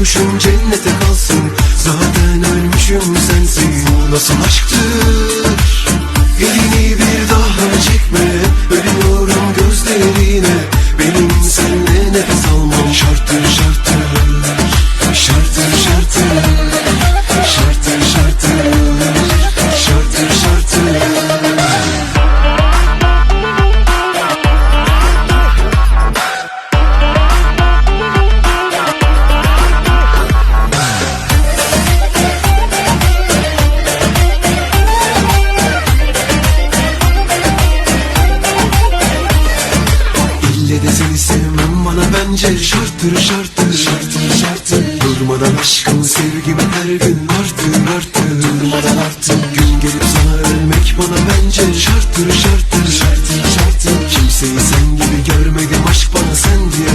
öpüşüm cennete kalsın. Zaten ölmüşüm sensiz Bu nasıl aşktır seni sevmem bana bence şarttır şarttır Şarttır şarttır. Durmadan aşkım sevgimi her gün artır artır. Durmadan artır Gün gelip sana ölmek bana bence şarttır şarttır Şarttır şarttır. Kimseyi sen gibi görmedim aşk bana sen diye